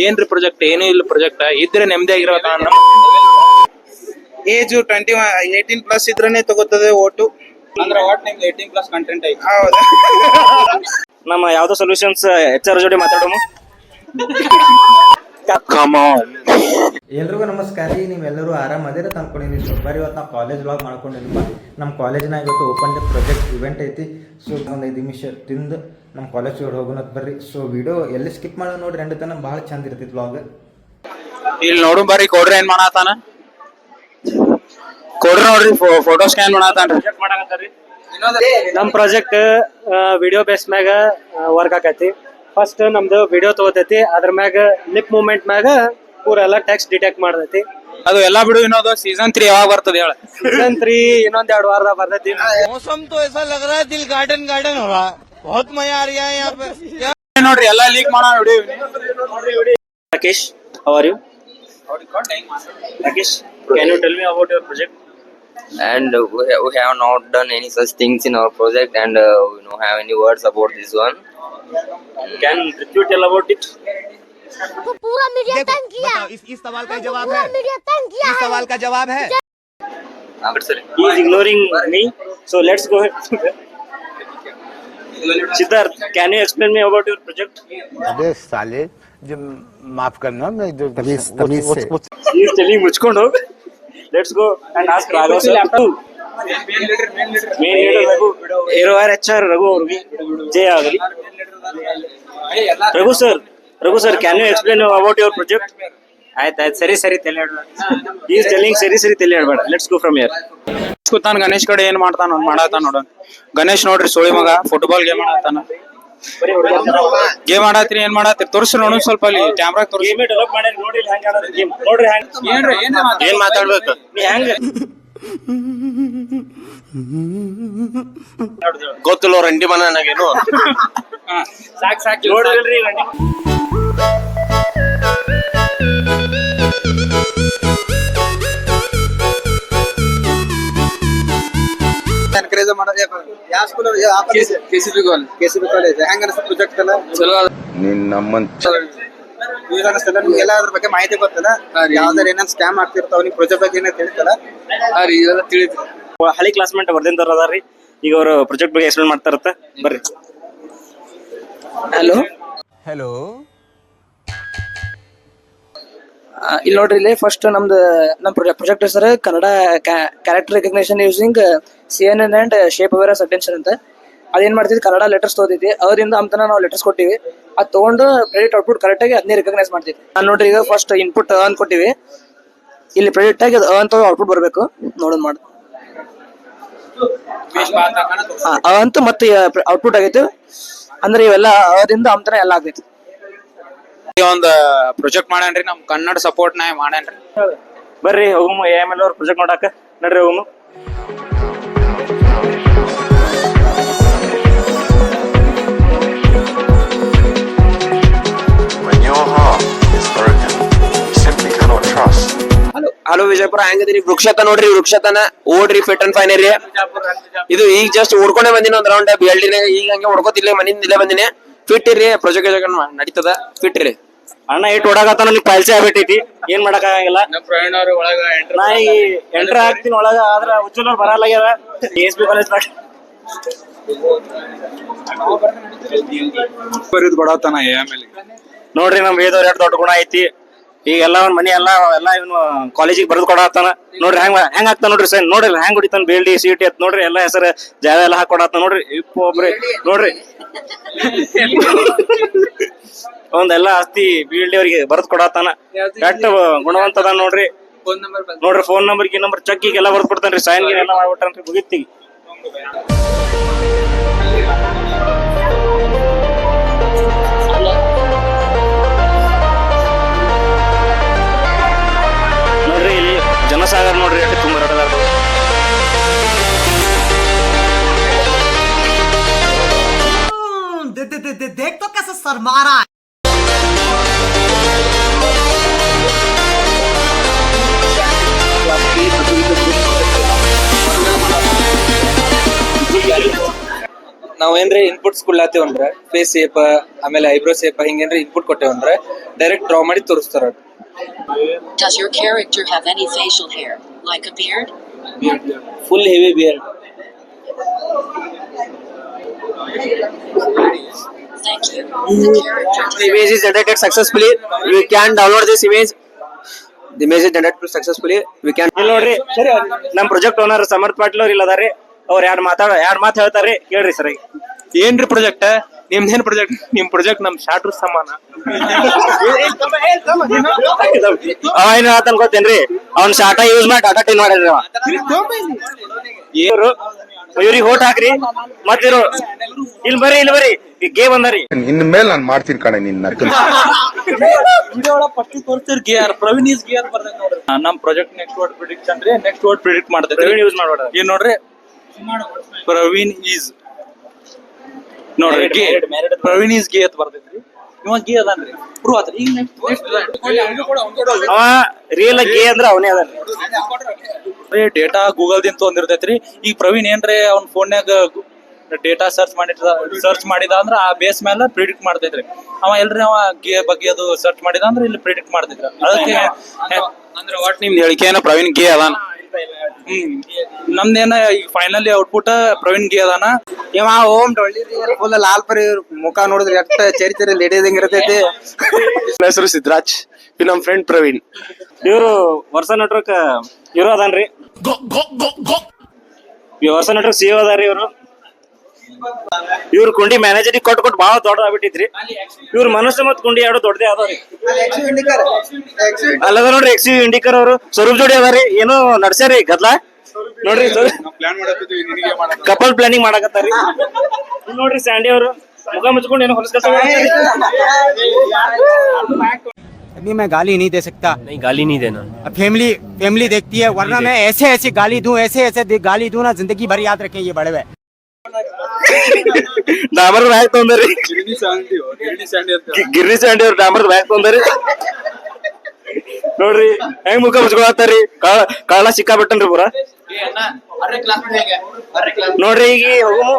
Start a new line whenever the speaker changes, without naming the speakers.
ಏನ್ರಿ ಪ್ರಾಜೆಕ್ಟ್ ಏನೂ ಇಲ್ಲ ಪ್ರಾಜೆಕ್ಟ್ ಇದ್ರೆ ನೆಮ್ಮದಿ ಆಗಿರೋ
ಏಜ್ ಟ್ವೆಂಟಿ ಏಯ್ಟೀನ್ ಪ್ಲಸ್ ಇದ್ರೇನೆ ತಗೋತದೆ ಓಟು
ಅಂದ್ರೆ ವಾಟ್ ನಿಮ್ದು ಏಯ್ಟೀನ್ ಪ್ಲಸ್ ಕಂಟೆಂಟ್ ಐತಿ?
ಹೌದಾ?
ನಮ್ಮ ಯಾವ್ದೋ ಸೊಲ್ಯೂಷನ್ಸ್ ಎಚ್ ಆರ್ ಜೋಡಿ ಮಾತಾಡೋಣ
ಎಲ್ರಿಗೂ ನಮಸ್ಕಾರ ರೀ ನೀವೆಲ್ಲರೂ ಆರಾಮದಿರ ತಂದ್ಕೊಂಡಿನಿ ಸೊ ಬರೀ ಇವತ್ತು ನಾವು ಕಾಲೇಜ್ ವ್ಲಾಗ್ ಮಾಡ್ಕೊಂಡಿದ್ವಿ. ನಮ್ಮ ಕಾಲೇಜ್ನಾಗ ಇವತ್ತು ಓಪನ್ ಡೇ ಪ್ರಾಜೆಕ್ಟ್ ಇವೆಂಟ್ ಐತಿ. ಸೊ ಒಂದು ಐದು ನಿಮಿಷ ತಿಂದು ನಮ್ಮ ಕಾಲೇಜ್ ಹೋಗೋಣ ಬರ್ರಿ. ಸೊ ವಿಡಿಯೋ ಎಲ್ಲಿ ಸ್ಕಿಪ್ ಮಾಡೋ ನೋಡ್ರಿ ಎಂಡ್ ತನ ಭಾಳ ಚಂದ ಇರ್ತೈತಿ ವ್ಲಾಗ್
ಇಲ್ಲಿ ನೋಡು ಬರ್ರಿ ಕೊಡ್ರಿ ಏನ್ ಮಾಡತಾನ ಕೊಡ್ರಿ ನೋಡ್ರಿ ಫೋಟೋ ಸ್ಕ್ಯಾನ್ ಮಾಡತಾನ್ರಿ
ನಮ್ ಪ್ರಾಜೆಕ್ಟ್ ವಿಡಿಯೋ ಬೇಸ್ ಮ್ಯಾಗ ವರ್ಕ್ ಆಕೈತಿ. ಫಸ್ಟ್ ನಮ್ದು ವಿಡಿಯೋ ತಗೋತೈತಿ. ಅದ್ರ ಮ್ಯಾಗ ಲಿಪ್ ಮೂಮೆಂಟ್ ಮ್ಯಾಗ ಪೂರೆಲ್ಲ ಟೆಕ್ಸ್ಟ್ ಡಿಟೆಕ್ಟ್ ಮಾಡ್ತೈತಿ.
ಅದು ಎಲ್ಲಾ ಬಿಡು ಇನ್ನೊಂದು ಸೀಸನ್ ತ್ರೀ ಯಾವಾಗ ಬರ್ತದೆ ಹೇಳ.
ಸೀಸನ್ ತ್ರೀ ಇನ್ನೊಂದ್ ಎರಡು ವಾರದಾಗ ಬರ್ತೈತಿ.
ಮೋಸಮ್ ತೋ ಎಸಾ ಲಗ್ ದಿಲ್ ಗಾರ್ಡನ್ ಗಾರ್ಡನ್ ಬಹುತ್ ಮಜಾ ಆ
ನೋಡ್ರಿ ಎಲ್ಲಾ ಲೀಕ್ ಮಾಡೋ video
Rakesh how are you Rakesh can you tell me about your project
and we have not done any such things in our project and uh, we don't have any words about this one.
Can review tell about it
तो पूरा media तंग किया।
इस इस सवाल का हाँ, तो जवाब
है? मीडिया तंग किया
इस सवाल का जवाब है?
हाँ, but sir he is ignoring me so let's go ahead. Siddharth can you explain me about your project
अरे साले जो माफ़ करना मैं जो तमीज तमीज से।
ये चलिए मुझको no let's go and ask Raghav sir sir. Leader are HR Raghu ಅವ್ರಿಗೆ ಜಯ ಆಗಲಿ. Raghu sir Raghu sir can you explain about your project ಆಯ್ತಾಯ್ತು ಆಯ್ತು. ಸರಿ ಸರಿ ತಲೆ ಈಸ್ ಟೆಲ್ಲಿಂಗ್ ಸರಿ ಸರಿ ತಲೆ ಹೇಳ್ಬೇಡ ಲೆಟ್ಸ್ ಗೋ ಫ್ರಮ್ ಇಯರ್
ಕೂತಾನ ಗಣೇಶ್ ಕಡೆ ಏನ್ ಮಾಡ್ತಾನ ಮಾಡತಾನ ನೋಡ. ಗಣೇಶ್ ನೋಡ್ರಿ ಸೋಳಿ ಮಗ ಫುಟ್ಬಾಲ್ ಗೇಮ್ ಆಡತಾನ. ಗೇಮ್ ಆಡತ್ರಿ ಏನ್ ಮಾಡತ್ರಿ? ತೋರ್ಸ್ರಿ ನೋಡು ಸ್ವಲ್ಪ ಅಲ್ಲಿ ಕ್ಯಾಮ್ರಾ ತೋರಿಸಿ ಏನ್
ಮಾತಾಡ್ಬೇಕು?
ಗೊತ್ತಿಲ್ಲ ರಂಡಿ ಮನ ನನಗೇನು.
ಸಾಕ್ ಸಾಕ್.
ನೋಡಿಲ್ರಿ
ಎನ್ಕರೇಜ್ ಮಾಡೋದು ಯಾವ school KCB college KCB college ಹೆಂಗ ಅನಿಸ್ತು ಪ್ರಾಜೆಕ್ಟ್ ಎಲ್ಲ?
ಚಲೋ
ನಿನ್ನಮ್ಮನ್
ಯೂಸ್ ಅನಿಸ್ತಲ್ಲ ನಿಮ್ಗೆಲ್ಲ ಅದ್ರ ಬಗ್ಗೆ ಮಾಹಿತಿ ಗೊತ್ತಲ್ಲ ಯಾವ್ದಾರ ಏನೇನ್ ಸ್ಕ್ಯಾಮ್ ಆಗ್ತಿರ್ತಾವ ನೀವು ಪ್ರೊಜೆಕ್ಟ್ ಬಗ್ಗೆ ಏನಾರ ತಿಳಿತಲ್ಲ
ಇದೆಲ್ಲ ತಿಳಿತು
ಹಳಿ ಕ್ಲಾಸ್ಮೇಟ್ ಅದಾರ ಅದಾರ್ರಿ. ಈಗ ಅವರು ಪ್ರಾಜೆಕ್ಟ್ ಬಗ್ಗೆ ಎಕ್ಸ್ಪ್ಲೇನ್ ಮಾಡ್ತಾ ಇರತ್ತ. ಬರ್ರಿ.
ಹಲೋ
ಹಲೋ
ಇಲ್ಲಿ ನೋಡ್ರಿ ಇಲ್ಲಿ ಫಸ್ಟ್ ನಮ್ದು ನಮ್ಮ project sir Kannada character recognition using C N N and shape aware attention ಅಂತ. ಅದೇನ್ ಮಾಡ್ತಿದ್ವಿ? ಕನ್ನಡ ಲೆಟರ್ಸ್ ತಗೋತಿದ್ವಿ ಅವರಿಂದ ಅಂತನ ನಾವು ಲೆಟರ್ಸ್ ಕೊಟ್ಟಿವಿ. ಅದು ತಗೊಂಡು ಕ್ರೆಡಿಟ್ ಔಟ್ಪುಟ್ ಕರೆಕ್ಟ್ ಆಗಿ ಅದನ್ನೇ ರೆಕಗ್ನೈಸ್ ಮಾಡ್ತೀವಿ ನಾನು ನೋಡ್ರಿ ಈಗ ಫಸ್ಟ್ ಇನ್ಪುಟ್ ಅನ್ ಕೊಟ್ಟಿವಿ ಇಲ್ಲಿ ಕ್ರೆಡಿಟ್ ಆಗಿ ಅದು ಅಂತ ಔಟ್ಪುಟ್ ಬರಬೇಕು. ನೋಡೋದು ಮಾಡಿ. ಅಂತ ಮತ್ತೆ ಔಟ್ಪುಟ್ ಆಗೈತೆ ಅಂದ್ರೆ ಇವೆಲ್ಲ ಅದರಿಂದ ಅಂತನ ಎಲ್ಲ ಆಗೈತಿ
ಒಂದು ಪ್ರೊಜೆಕ್ಟ್ ಮಾಡ್ಯಾನ್ರಿ ನಮ್ ಕನ್ನಡ ಸಪೋರ್ಟ್ ನಾ ಮಾಡ್ಯಾನ್ರಿ
ಬರ್ರಿ ಹೋಗು ಎ ಎಂ ಎಲ್ ಅವ್ರ ಪ್ರಾಜೆಕ್ಟ್ ಮಾಡಾಕ ನಡ್ರಿ ಹೋಗಮ್ಮ
ಹಲೋ ವಿಜಯಪುರ ಹೆಂಗದಿರಿ? ವೃಕ್ಷತ ನೋಡ್ರಿ ವೃಕ್ಷತನ ಓಡ್ರಿ ಫಿಟ್ ಅಂಡ್ ಫೈನ್ ರೀ. ಇದು ಈಗ ಜಸ್ಟ್ ಓಡ್ಕೊಂಡೆ ಬಂದಿನಿ ಒಂದ್ ರೌಂಡ್ ಬಿಎಲ್ಡಿನ ಎಲ್ ಈಗ ಹಂಗೆ ಓಡ್ಕೋತಿಲ್ಲ ಮನಿಂದ ಇಲ್ಲೇ ಬಂದಿನಿ. ಫಿಟ್ ಇರ್ರಿ ಜಗನ್ ನಡೀತದ? ಫಿಟ್ ರೀ.
ಅಣ್ಣ ಇಟ್ಟು ಓಡಾಕತ್ತಾನ ನನಗೆ ಪಾಲ್ಸಿ ಆಗ್ಬಿಟ್ಟೈತಿ. ಏನ್ ಮಾಡಕ್ ಆಗಂಗಿಲ್ಲ. ನಾ ಈ ಎಂಟ್ರ್ ಆಗ್ತೀನಿ ಒಳಗ ಆದ್ರ ಉಜ್ವಲ್ ಬರಲ್ಲ ಎಸ್ ಬಿ ಕಾಲೇಜ್
ಬರೀದ್ ಕೊಡತಾನ ಆಮೇಲೆ
ನೋಡ್ರಿ ನಮ್ ವೇದವ್ರ ಎರಡು ದೊಡ್ಡ ಗುಣ ಐತಿ. ಈಗ ಎಲ್ಲ ಒಂದ್ ಮನಿ ಎಲ್ಲ ಎಲ್ಲ ಇವನು ಕಾಲೇಜಿಗೆ ಬರೆದು ಕೊಡತ್ತಾನ ನೋಡ್ರಿ ಹ್ಯಾಂಗ್ ಹೆಂಗ್ ಆಗ್ತಾನ ನೋಡ್ರಿ ಸರ್. ನೋಡ್ರಿ ಹೆಂಗ್ ಹೊಡಿತಾನ ಬೇಲ್ಡಿ ಸೀಟಿ ಅತ್ ನೋಡ್ರಿ ಎಲ್ಲ ಹೆಸರು ಜಾಗ ಎಲ್ಲ ಹಾಕೊಡತ್ತ ನೋಡ್ರಿ. ಇಪ್ಪ ಒಬ್ರಿ ನೋಡ್ರಿ. ಒಂದೆಲ್ಲ ಆಸ್ತಿ ಬೀಳ್ಡಿ ಅವ್ರಿಗೆ ಬರೆದು ಕೊಡತ್ತಾನ ಕೆಟ್ಟ ಗುಣವಂತ ಅದಾನ ನೋಡ್ರಿ. ನೋಡ್ರಿ ಫೋನ್ ನಂಬರ್ ಈ ನಂಬರ್ ಚೆಕ್ ಎಲ್ಲ ಬರ್ದು ಕೊಡ್ತಾನ್ರಿ. ಸೈನ್ ಗಿನ್ ಎಲ್ಲ ಮಾಡ್ಬಿಟ್ರಿ ಮುಗಿತ್ತಿ
देख तो कैसे सर मारा
ನಾವ್ ಏನ್ರಿ ಇನ್ಪುಟ್ಸ್ ಕೊಡ್ಲಾತೀವಂದ್ರ ಫೇಸ್ ಶೇಪ್ ಆಮೇಲೆ eyebrow shape ಹಿಂಗೇನ್ರಿ input ಕೊಟ್ಟೇವಂದ್ರ direct draw ಮಾಡಿ ತೋರಿಸ್ತಾರ
Does your character have any facial hair, like a beard?
Full heavy beard
Thank you. The
image is generated successfully. We can download this image. The image is generated successfully. We can.
ನೋಡ್ರಿ ನಮ್ project owner ಸಮರ್ಥ ಪಾಟೀಲ್ ಅವ್ರು ಇಲ್ಲ ಅದಾರಿ ಅವ್ರ ಎರಡ್ ಮಾತಾಡ ಎರಡ್ ಮಾತು ಹೇಳ್ತಾರ್ರಿ ಕೇಳ್ರಿ ಸರ್
ಏನ್ರಿ ಪ್ರಾಜೆಕ್ಟ್ ನಿಮ್ದೇನ್ ಪ್ರಾಜೆಕ್ಟ್ ನಿಮ್ ಪ್ರಾಜೆಕ್ಟ್ ನಮ್ ಶಾಟ್ರ್ ಸಮಾನ
ಅವ ಏನ್ ಹೇಳ್ತಾನ ಗೊತ್ತೇನ್ರಿ ಅವ್ನ್ ಶಾಟ ಯೂಸ್ ಮಾಡಿ ಡಾಟಾ ಟೈನ್ ಮಾಡ್ಯಾರ ಅವ ಇವ್ರು ಇವ್ರಿಗೆ ಓಟ್ ಹಾಕ್ರಿ ಮತ್ ಇವ್ರು ಇಲ್ಲಿ ಬರ್ರಿ ಇಲ್ಲಿ ಬರ್ರಿ. ಗೇ ಬಂದಾರಿ
ಇನ್ ಮೇಲೆ ನಾನು ಮಾಡ್ತೀನಿ ಕಣೆ ನಿನ್ನ
ವಿಡಿಯೋ ಒಳಗ ಫಸ್ಟ್ ತೋರಿಸ್ತಿರ್ ಗಿಯರ್ ಪ್ರವೀಣ್ ಈಸ್ ಗಿಯರ್ ಬರ್ಬೇಕು ನೋಡ್ರಿ. ನಮ್ ಪ್ರಾಜೆಕ್ಟ್ ನೆಕ್ಸ್ಟ್ ವರ್ಡ್ ಪ್ರಿಡಿಕ್ಷನ್ ರೀ ನೆಕ್ಸ್ಟ್ ವರ್ಡ್ ಪ್ರಿಡಿಕ್ಟ್ ಮಾಡ್ತೇವೆ.
ಪ್ರವೀಣ್ ಯೂಸ್ ಮಾಡ್ಬೇಡ.
ಏನ್ ನೋಡ್ರಿ? ಪ್ರವೀಣ್ ಈಸ್ ನೋಡ್ರಿ ಗೇ. ಪ್ರವೀಣ್ ಈಸ್ ಗೇ ಅಂತ ಬರ್ತೈತ್ರಿ ಇವ ಗೆ ಅದಾನ್ರಿ. ಪ್ರೂವ್ ಆತ್ರಿ. ಈಗ ನೆಕ್ಸ್ಟ್
ಅವ ರಿಯಲ್ ಗೇ ಅಂದ್ರ ಅವನೇ ಅದಾನ್ರಿ.
ಡೇಟಾ ಗೂಗಲ್ ದಿಂದ ತೊಂದಿರ್ತೈತ್ರಿ ಈಗ ಪ್ರವೀಣ್ ಏನ್ರೀ ಅವ್ನ ಫೋನ್ಯಾಗ ಡೇಟಾ ಸರ್ಚ್ ಮಾಡಿದ ಸರ್ಚ್ ಮಾಡಿದ ಅಂದ್ರೆ ಆ ಬೇಸ್ ಮೇಲೆ ಪ್ರಿಡಿಕ್ಟ್ ಮಾಡ್ತಿದ್ರಿ. ಅವ ಎಲ್ರಿ ಅವ ಗೆ ಬಗ್ಗೆ ಅದು ಸರ್ಚ್ ಮಾಡಿದ ಅಂದ್ರೆ ಇಲ್ಲಿ ಪ್ರಿಡಿಕ್ಟ್ ಮಾಡ್ತಿದ್ರ. ಅದಕ್ಕೆ ಅಂದ್ರೆ ಒಟ್ ನಿಮ್ದು ಹೇಳಿಕೆನ ಪ್ರವೀಣ್ಗೆ ಅದಾನ? ಹ್ಮ್. ನಮ್ದೇನ ಈಗ ಫೈನಲಿ ಔಟ್ಪುಟ್ ಪ್ರವೀಣ್ಗೆ ಅದಾನ.
ಇವ ಓಮ್ ಡೊಳ್ಳಿ ಫುಲ್ ಲಾಲ್ ಪರಿ ಮುಖ ನೋಡಿದ್ರೆ ಎಷ್ಟ ಚರಿತ್ರೆ ಚೇರಿ ಲೇಡಿಂಗ್ ಇರತೈತಿ
ಹೆಸರು ಸಿದ್ರಾಜ್. ಇದು ನಮ್ ಫ್ರೆಂಡ್ ಪ್ರವೀಣ್.
ಇವ್ರು ವರ್ಷ ನಟ್ರಕ್ ಇವ್ರು ಅದಾನ್ರಿ. ವರ್ಷ ನಟ್ರಕ್ ಸಿ ಅದಾರಿ ಇವ್ರು. ಇವ್ರು ಕುಂಡಿ ಮ್ಯಾನೇಜರಿಗೆ ಕೊಟ್ಟು ಕೊಟ್ಟು ಭಾಳ ದೊಡ್ಡದಾಗ್ಬಿಟ್ಟಿದ್ರಿ ಇವ್ರ ಮನಸ್ಸು ಮತ್ ಕುಂಡಿ ಎರಡು ದೊಡ್ಡದೇ ಅದಾವ್ರಿ ಅಲ್ಲದ ನೋಡ್ರಿ ಎಕ್ಸಿ ಇಂಡಿಕರ್ ಅವರು ಸ್ವರೂಪ್ ಜೋಡಿ ಅದಾರಿ ಏನೋ ನಡ್ಸ್ಯಾರಿ ಗದ್ಲ ನೋಡ್ರಿ ಕಪಲ್ ಪ್ಲಾನಿಂಗ್ ಮಾಡಕತ್ತಾರಿ ಇಲ್ಲ್ ನೋಡ್ರಿ ಸ್ಯಾಂಡಿ ಅವರು ಮುಖ ಮುಚ್ಕೊಂಡು ಏನೋ ಹೊಲಸ್ ಕೆಲಸ
अभी मैं गाली नहीं दे सकता
नहीं गाली नहीं देना
फैमिली फैमिली देखती है वरना मैं ऐसे ऐसे गाली दूं ऐसे ऐसे दे- गाली दूं ना जिंदगी भर याद रखें ये बड़े हुए
ಡಾಮರ್ ಬ್ಯಾಗ್ ತೊಂದರಿ ಗಿರ್ನಿ ಸ್ಯಾಂಡಿ ಅವ್ರ ಡಾಮರ್ ಬ್ಯಾಗ್ ತೊಂದರಿ ನೋಡ್ರಿ ಹೆಂಗ್ ಮುಖ ಮುಚ್ಕೊಳತ್ತಾರಿ? ಕಾಳ ಕಾಳ ಸಿಕ್ಕಾಬಿಟ್ಟನ್ರಿ ಪೂರ. ನೋಡ್ರಿ ಈಗ ಹೋಗಮು.